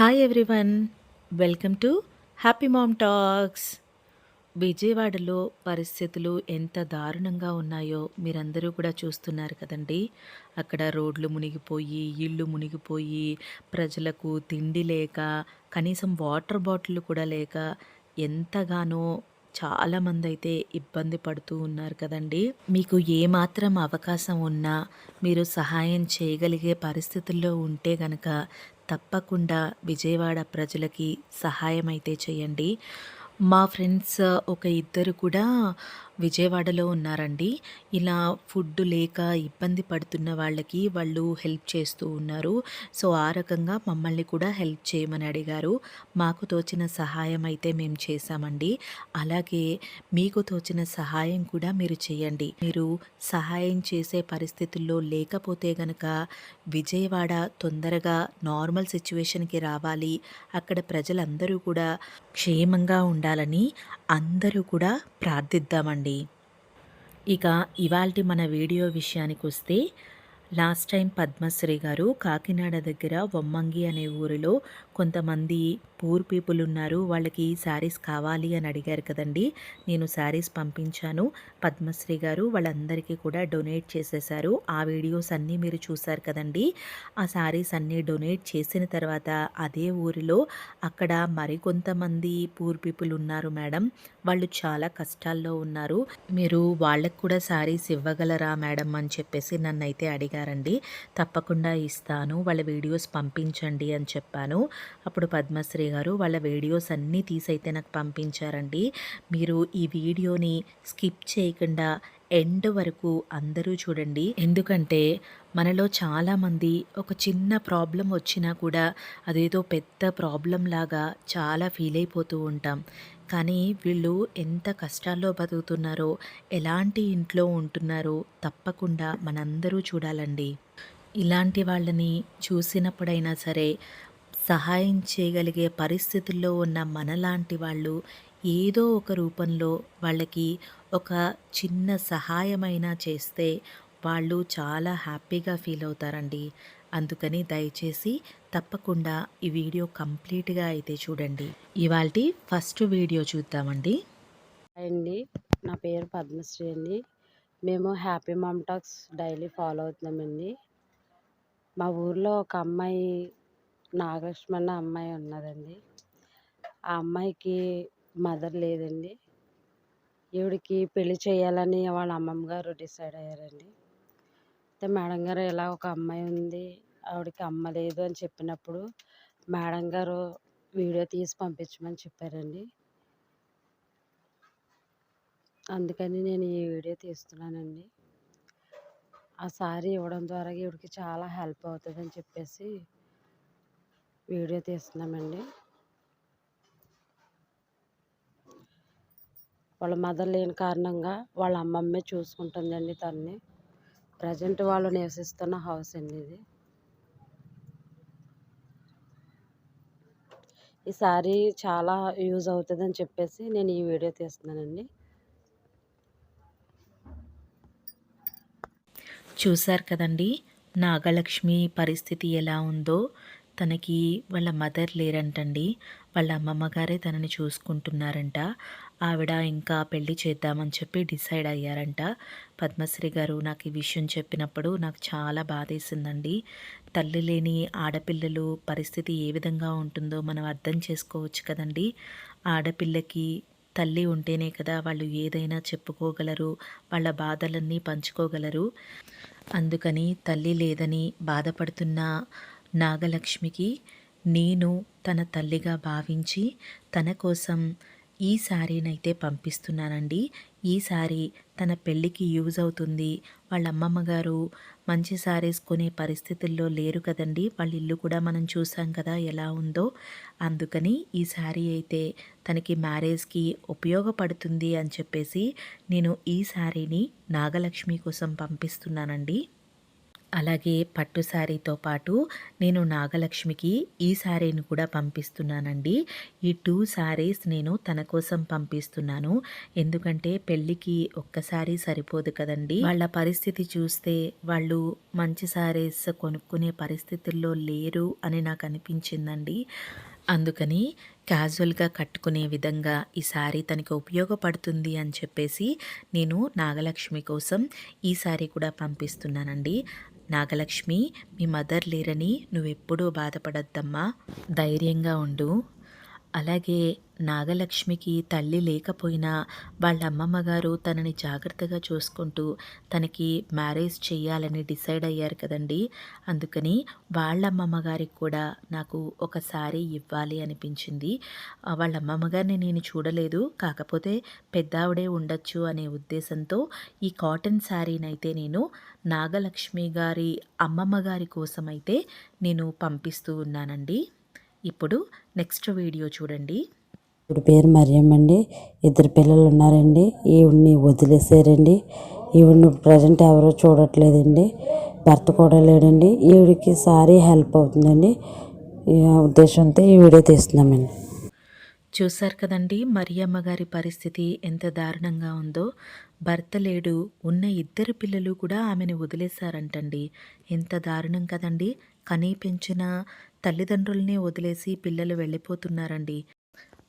Hi everyone welcome to happy mom talks విజయవాడలో పరిస్థితులు ఎంత దారుణంగా ఉన్నాయో మీరందరూ కూడా చూస్తున్నారు కదండి. అక్కడ రోడ్లు మునిగిపోయి ఇళ్ళు మునిగిపోయి ప్రజలకు తిండి లేక కనీసం వాటర్ బాటిల్ కూడా లేక ఎంతగానో చాలామంది అయితే ఇబ్బంది పడుతూ ఉన్నారు కదండి. మీకు ఏమాత్రం అవకాశం ఉన్నా మీరు సహాయం చేయగలిగే పరిస్థితుల్లో ఉంటే గనక తప్పకుండా విజయవాడ ప్రజలకి సహాయం అయితే చేయండి. మా ఫ్రెండ్స్ ఒక ఇద్దరు కూడా విజయవాడలో ఉన్నారండి. ఇలా ఫుడ్ లేక ఇబ్బంది పడుతున్న వాళ్ళకి వాళ్ళు హెల్ప్ చేస్తూ ఉన్నారు. సో ఆ రకంగా మమ్మల్ని కూడా హెల్ప్ చేయమని అడిగారు. మాకు తోచిన సహాయం అయితే మేము చేశామండి. అలాగే మీకు తోచిన సహాయం కూడా మీరు చేయండి. మీరు సహాయం చేసే పరిస్థితుల్లో లేకపోతే గనక విజయవాడ తొందరగా నార్మల్ సిచ్యువేషన్కి రావాలి. అక్కడ ప్రజలందరూ కూడా క్షేమంగా ఉండాలని అందరూ కూడా ప్రార్థిద్దామండి. ఇక ఇవాల్టి మన వీడియో విషయానికి వస్తే లాస్ట్ టైం పద్మశ్రీ గారు కాకినాడ దగ్గర వమ్మంగి అనే ఊరిలో కొంతమంది పూర్ పీపుల్ ఉన్నారు. వాళ్ళకి శారీస్ కావాలి అని అడిగారు కదండి. నేను శారీస్ పంపించాను. పద్మశ్రీ గారు వాళ్ళందరికీ కూడా డొనేట్ చేసేసారు ఆ వీడియోస్ అన్నీ మీరు చూశారు కదండి. ఆ శారీస్ అన్నీ డొనేట్ చేసిన తర్వాత అదే ఊరిలో అక్కడ మరికొంతమంది పూర్ పీపుల్ ఉన్నారు మేడం. వాళ్ళు చాలా కష్టాల్లో ఉన్నారు. మీరు వాళ్ళకు కూడా శారీస్ ఇవ్వగలరా మేడం అని చెప్పేసి నన్ను అయితే అడిగారండి. తప్పకుండా ఇస్తాను. వాళ్ళ వీడియోస్ పంపించండి అని చెప్పాను. అప్పుడు పద్మశ్రీ గారు వాళ్ళ వీడియోస్ అన్నీ తీసైతే నాకు పంపించారండి. మీరు ఈ వీడియోని స్కిప్ చేయకుండా ఎండ్ వరకు అందరూ చూడండి. ఎందుకంటే మనలో చాలామంది ఒక చిన్న ప్రాబ్లం వచ్చినా కూడా అదేదో పెద్ద ప్రాబ్లం లాగా చాలా ఫీల్ అయిపోతూ ఉంటాం. కానీ వీళ్ళు ఎంత కష్టాల్లో బతుకుతున్నారో ఎలాంటి ఇంట్లో ఉంటున్నారో తప్పకుండా మనందరూ చూడాలండి. ఇలాంటి వాళ్ళని చూసినప్పుడైనా సరే సహాయం చేయగలిగే పరిస్థితుల్లో ఉన్న మనలాంటి వాళ్ళు ఏదో ఒక రూపంలో వాళ్ళకి ఒక చిన్న సహాయమైనా చేస్తే వాళ్ళు చాలా హ్యాపీగా ఫీల్ అవుతారండి. అందుకని దయచేసి తప్పకుండా ఈ వీడియో కంప్లీట్గా అయితే చూడండి. ఇవాళ ఫస్ట్ వీడియో చూద్దామండి. అండి. నా పేరు పద్మశ్రీ అండి. మేము happy mom talks daily follow అవుతున్నామండి. మా ఊర్లో ఒక అమ్మాయి నాగలక్ష్మణ అమ్మాయి ఉన్నదండి. ఆ అమ్మాయికి మదర్ లేదండి. ఈవిడికి పెళ్ళి చేయాలని వాళ్ళ అమ్మమ్మ గారు డిసైడ్ అయ్యారండి. అయితే మేడం గారు ఇలా ఒక అమ్మాయి ఉంది ఆవిడకి అమ్మ లేదు అని చెప్పినప్పుడు మేడం గారు వీడియో తీసి పంపించమని చెప్పారండి. అందుకని నేను ఈ వీడియో తీస్తున్నానండి. ఆ సారీ ఇవ్వడం ద్వారా ఈవిడికి చాలా హెల్ప్ అవుతుందని చెప్పేసి వీడియో తీస్తున్నామండి. వాళ్ళ మదర్ లేని కారణంగా వాళ్ళ అమ్మమ్మే చూసుకుంటుందండి తన్ని. ప్రజెంట్ వాళ్ళు నివసిస్తున్న హౌస్ అండి ఇది. ఈ సారీ చాలా యూజ్ అవుతుందని చెప్పేసి నేను ఈ వీడియో తీస్తున్నానండి. చూశారు కదండి నాగలక్ష్మి పరిస్థితి ఎలా ఉందో తనకి వాళ్ళ మదర్ లేరంటండి. వాళ్ళ అమ్మమ్మ గారే తనని చూసుకుంటున్నారంట. ఆవిడ ఇంకా పెళ్ళి చేద్దామని చెప్పి డిసైడ్ అయ్యారంట. పద్మశ్రీ గారు నాకు ఈ విషయం చెప్పినప్పుడు నాకు చాలా బాధేసిందండి. తల్లి లేని ఆడపిల్లలు పరిస్థితి ఏ విధంగా ఉంటుందో మనం అర్థం చేసుకోవచ్చు కదండి. ఆడపిల్లకి తల్లి ఉంటేనే కదా వాళ్ళు ఏదైనా చెప్పుకోగలరు వాళ్ళ బాధలన్నీ పంచుకోగలరు. అందుకని తల్లి లేదని బాధపడుతున్న నాగలక్ష్మికి నేను తన తల్లిగా భావించి తన కోసం ఈ శారీనైతే పంపిస్తున్నానండి. ఈ శారీ తన పెళ్ళికి యూజ్ అవుతుంది. వాళ్ళ అమ్మమ్మ గారు మంచి శారీస్ కొనే పరిస్థితుల్లో లేరు కదండి. వాళ్ళ ఇల్లు కూడా మనం చూసాం కదా ఎలా ఉందో. అందుకని ఈ శారీ అయితే తనకి మ్యారేజ్కి ఉపయోగపడుతుంది అని చెప్పేసి నేను ఈ శారీని నాగలక్ష్మి కోసం పంపిస్తున్నానండి. అలాగే పట్టు శారీతో పాటు నేను నాగలక్ష్మికి ఈ శారీని కూడా పంపిస్తున్నానండి. ఈ టూ శారీస్ నేను తన కోసం పంపిస్తున్నాను. ఎందుకంటే పెళ్ళికి ఒక్కసారి సరిపోదు కదండి. వాళ్ళ పరిస్థితి చూస్తే వాళ్ళు మంచి శారీస్ కొనుక్కునే పరిస్థితుల్లో లేరు అని నాకు అనిపించిందండి. అందుకని క్యాజువల్గా కట్టుకునే విధంగా ఈ శారీ తనకి ఉపయోగపడుతుంది అని చెప్పేసి నేను నాగలక్ష్మి కోసం ఈ శారీ కూడా పంపిస్తున్నానండి. నాగలక్ష్మి మీ మదర్ లేరని నువ్వెప్పుడూ బాధపడద్దమ్మా. ధైర్యంగా ఉండు. అలాగే నాగలక్ష్మికి తల్లి లేకపోయినా వాళ్ళ అమ్మమ్మ గారు తనని జాగ్రత్తగా చూసుకుంటూ తనకి మ్యారేజ్ చేయాలని డిసైడ్ అయ్యారు కదండి. అందుకని వాళ్ళ అమ్మమ్మ గారికి కూడా నాకు ఒక శారీ ఇవ్వాలి అనిపించింది. వాళ్ళ అమ్మమ్మ గారిని నేను చూడలేదు. కాకపోతే పెద్దావిడే ఉండొచ్చు అనే ఉద్దేశంతో ఈ కాటన్ శారీనైతే నేను నాగలక్ష్మి గారి అమ్మమ్మ గారి కోసం అయితే నేను పంపిస్తూ ఉన్నానండి. ఇప్పుడు నెక్స్ట్ వీడియో చూడండి. ఇప్పుడు పేరు మరియమ్మ అండి. ఇద్దరు పిల్లలు ఉన్నారండి. ఈవిడ్ని వదిలేసారండి. ఈవిడ్ని ప్రజెంట్ ఎవరో చూడట్లేదండి. భర్త కూడా లేడండి. ఈవిడికి సారీ హెల్ప్ అవుతుందండి. ఈ ఉద్దేశంతో ఈ వీడియో తీస్తున్నామండి. చూశారు కదండి మరియమ్మ గారి పరిస్థితి ఎంత దారుణంగా ఉందో. భర్త లేడు ఉన్న ఇద్దరు పిల్లలు కూడా ఆమెను వదిలేశారంటండి. ఎంత దారుణం కదండి. కనీ పెంచిన తల్లిదండ్రుల్ని వదిలేసి పిల్లలు వెళ్ళిపోతున్నారండి.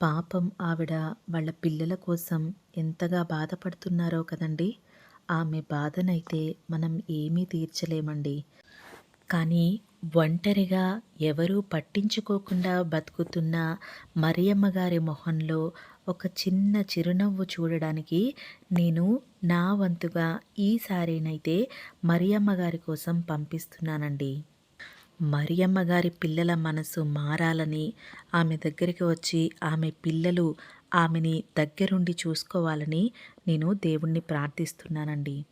పాపం ఆవిడ వాళ్ళ పిల్లల కోసం ఎంతగా బాధపడుతున్నారో కదండి. ఆమె బాధనైతే మనం ఏమీ తీర్చలేమండి. కానీ ఒంటరిగా ఎవరూ పట్టించుకోకుండా బతుకుతున్న మరియమ్మ గారి మొహంలో ఒక చిన్న చిరునవ్వు చూడడానికి నేను నా వంతుగా ఈసారినైతే మరియమ్మ గారి కోసం పంపిస్తున్నానండి. మరియమ్మ గారి పిల్లల మనసు మారాలని ఆమె దగ్గరికి వచ్చి ఆమె పిల్లలు ఆమెని దగ్గరుండి చూసుకోవాలని నేను దేవుణ్ణి ప్రార్థిస్తున్నానండి.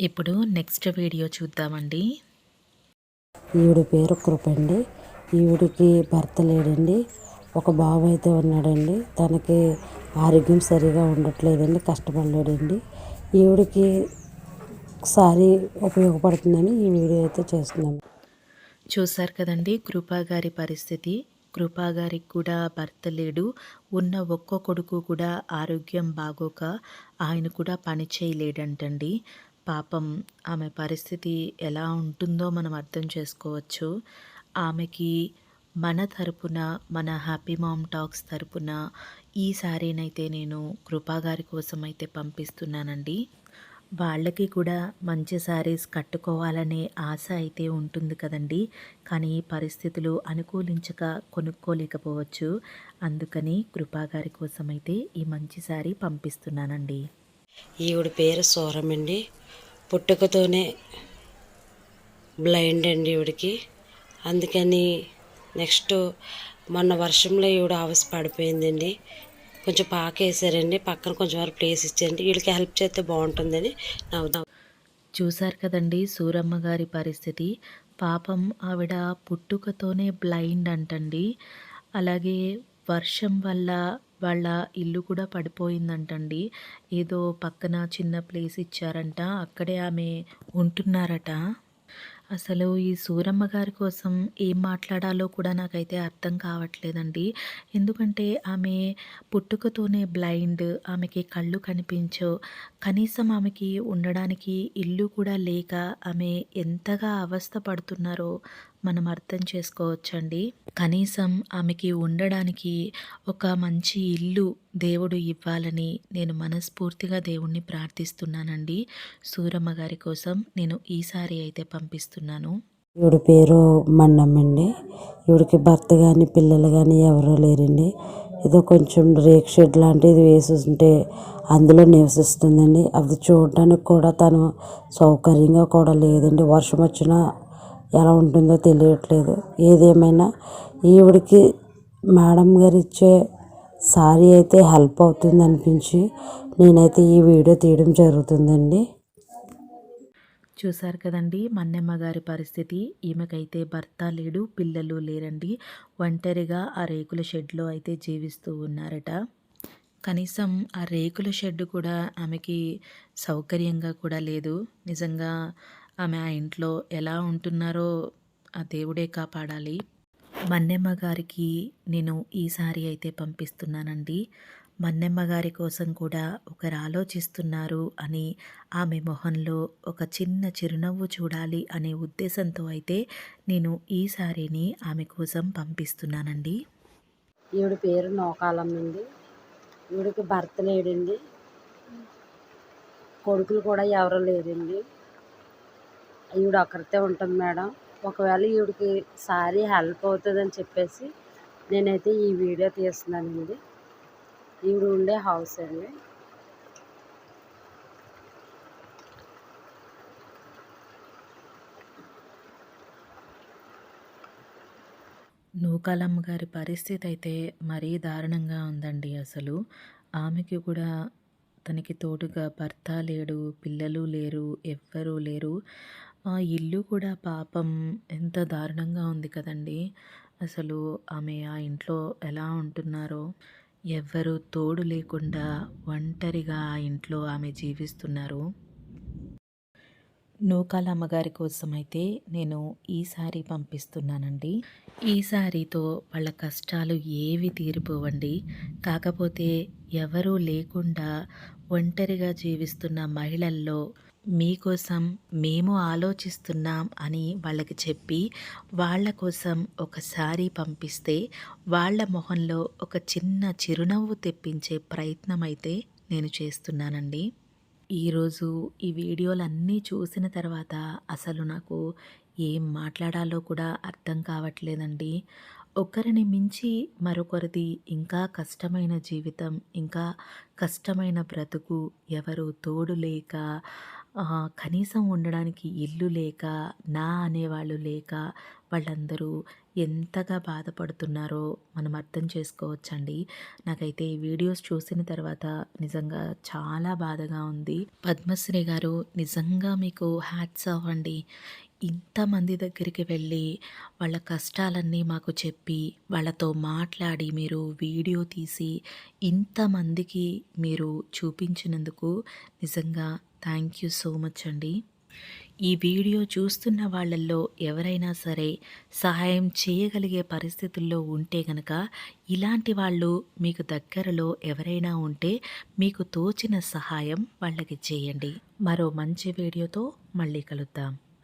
ఇప్పుడు నెక్స్ట్ వీడియో చూద్దామండి. ఈవిడ పేరు కృప అండి ఈవిడికి భర్త లేడండి. ఒక బాబు అయితే ఉన్నాడండి. తనకి ఆరోగ్యం సరిగా ఉండట్లేదండి కష్టపడలేడండి. ఈవిడికి సారీ ఉపయోగపడుతుందని ఈ వీడియో అయితే చేస్తున్నాం. చూశారు కదండి కృపాగారి పరిస్థితి. కృపాగారికి కూడా భర్త లేడు. ఉన్న ఒక్క కొడుకు కూడా ఆరోగ్యం బాగోక ఆయన కూడా పని చేయలేడంటండి. పాపం ఆమె పరిస్థితి ఎలా ఉంటుందో మనం అర్థం చేసుకోవచ్చు. ఆమెకి మన తరపున మన హ్యాపీ మామ్ టాక్స్ తరపున ఈ శారీనైతే నేను కృపాగారి కోసం అయితే పంపిస్తున్నానండి. వాళ్ళకి కూడా మంచి శారీస్ కట్టుకోవాలనే ఆశ అయితే ఉంటుంది కదండి. కానీ పరిస్థితులు అనుకూలించక కొనుక్కోలేకపోవచ్చు. అందుకని కృపాగారి కోసం అయితే ఈ మంచి శారీ పంపిస్తున్నానండి. ఈవిడ పేరు సూరం అండి పుట్టుకతోనే బ్లైండ్ అండి ఈవిడికి. అందుకని నెక్స్ట్ మొన్న వర్షంలో ఈవిడ అవస పడిపోయిందండి కొంచెం పాక వేసారండి పక్కన కొంచెం వరకు ప్లేస్ ఇచ్చారండి వీళ్ళకి హెల్ప్ చేస్తే బాగుంటుందని నా చూశారు కదండి సూరమ్మ గారి పరిస్థితి. పాపం ఆవిడ పుట్టుకతోనే బ్లైండ్ అంటండి. అలాగే వర్షం వల్ల వాళ్ళ ఇల్లు కూడా పడిపోయిందంటండి. ఏదో పక్కన చిన్న ప్లేస్ ఇచ్చారంట. అక్కడే ఆమె ఉంటున్నారట. అసలు ఈ సూరమ్మ గారి కోసం ఏం మాట్లాడాలో కూడా నాకైతే అర్థం కావట్లేదండి. ఎందుకంటే ఆమె పుట్టుకతోనే బ్లైండ్ ఆమెకి కళ్ళు కనిపించవు. కనీసం ఆమెకి ఉండడానికి ఇల్లు కూడా లేక ఆమె ఎంతగా అవస్థ పడుతున్నారో మనం అర్థం చేసుకోవచ్చండి. కనీసం ఆమెకి ఉండడానికి ఒక మంచి ఇల్లు దేవుడు ఇవ్వాలని నేను మనస్ఫూర్తిగా దేవుణ్ణి ప్రార్థిస్తున్నానండి. సూరమ్మ గారి కోసం నేను ఈసారి అయితే పంపిస్తున్నాను. ఈవిడ పేరు మన్నమ్మండి ఈవిడికి భర్త కానీ పిల్లలు కానీ ఎవరూ లేరండి. ఏదో కొంచెం రేక్ షెడ్ లాంటిది వేసి ఉంటే అందులో నివసిస్తుందండి. అది చూడడానికి కూడా తను సౌకర్యంగా కూడా లేదండి. వర్షం వచ్చినా ఎలా ఉంటుందో తెలియట్లేదు. ఏదేమైనా ఈవిడికి మేడం గారు ఇచ్చే సారీ అయితే హెల్ప్ అవుతుంది అనిపించి నేనైతే ఈ వీడియో తీయడం జరుగుతుందండి. చూశారు కదండి మన్నెమ్మ గారి పరిస్థితి. ఈమెకైతే భర్త లేడు పిల్లలు లేరండి. ఒంటరిగా ఆ రేకుల షెడ్లో అయితే జీవిస్తూ ఉన్నారట. కనీసం ఆ రేకుల షెడ్ కూడా ఆమెకి సౌకర్యంగా కూడా లేదు. నిజంగా ఆమె ఆ ఇంట్లో ఎలా ఉంటున్నారో ఆ దేవుడే కాపాడాలి. మన్నెమ్మ గారికి నేను ఈ సారీ అయితే పంపిస్తున్నానండి. మన్నెమ్మ గారి కోసం కూడా ఒకరు ఆలోచిస్తున్నారు అని ఆమె మొహంలో ఒక చిన్న చిరునవ్వు చూడాలి అనే ఉద్దేశంతో అయితే నేను ఈ సారీని ఆమె కోసం పంపిస్తున్నానండి. ఈవిడ పేరు నోకాలమ్మండి ఈవిడకి భర్త లేడండి కొడుకులు కూడా ఎవరు లేరండి. ఈవిడ ఒకరితే ఉంటుంది మేడం. ఒకవేళ ఈవిడికి సారీ హెల్ప్ అవుతుందని చెప్పేసి నేనైతే ఈ వీడియో తీస్తున్నానండి ఈవిడ ఉండే హౌస్ అండి. నూకాలమ్మ గారి పరిస్థితి అయితే మరీ దారుణంగా ఉందండి అసలు. ఆమెకి కూడా తనకి తోడుగా భర్త లేడు పిల్లలు లేరు ఎవ్వరూ లేరు. ఆ ఇల్లు కూడా పాపం ఎంత దారుణంగా ఉంది కదండి. అసలు ఆమె ఆ ఇంట్లో ఎలా ఉంటున్నారో ఎవ్వరు తోడు లేకుండా ఒంటరిగా ఆ ఇంట్లో ఆమె జీవిస్తున్నారు. నూకాల అమ్మగారి కోసం అయితే నేను ఈ సారీ పంపిస్తున్నానండి. ఈ సారీతో వాళ్ళ కష్టాలు ఏవి తీరిపోవండి. కాకపోతే ఎవరూ లేకుండా ఒంటరిగా జీవిస్తున్న మహిళల్లో మీకోసం మేము ఆలోచిస్తున్నాం అని వాళ్ళకి చెప్పి వాళ్ళ కోసం ఒక శారీ పంపిస్తే వాళ్ళ మొహంలో ఒక చిన్న చిరునవ్వు తెప్పించే ప్రయత్నం అయితే నేను చేస్తున్నానండి. ఈరోజు ఈ వీడియోలన్నీ చూసిన తర్వాత అసలు నాకు ఏం మాట్లాడాలో కూడా అర్థం కావట్లేదండి. ఒకరిని మించి మరొకరిది ఇంకా కష్టమైన జీవితం ఇంకా కష్టమైన బ్రతుకు ఎవరు తోడు లేక కనీసం ఉండడానికి ఇల్లు లేక నా అనేవాళ్ళు లేక వాళ్ళందరూ ఎంతగా బాధపడుతున్నారో మనం అర్థం చేసుకోవచ్చండి. నాకైతే ఈ వీడియోస్ చూసిన తర్వాత నిజంగా చాలా బాధగా ఉంది. పద్మశ్రీ గారు నిజంగా మీకు హ్యాట్స్ అవ్వండి ఇంతమంది దగ్గరికి వెళ్ళి వాళ్ళ కష్టాలన్నీ మాకు చెప్పి వాళ్ళతో మాట్లాడి మీరు వీడియో తీసి ఇంతమందికి మీరు చూపించినందుకు నిజంగా థ్యాంక్ యూ సో మచ్ అండి. ఈ వీడియో చూస్తున్న వాళ్ళల్లో ఎవరైనా సరే సహాయం చేయగలిగే పరిస్థితుల్లో ఉంటే గనక ఇలాంటి వాళ్ళు మీకు దగ్గరలో ఎవరైనా ఉంటే మీకు తోచిన సహాయం వాళ్ళకి చేయండి. మరో మంచి వీడియోతో మళ్ళీ కలుద్దాం.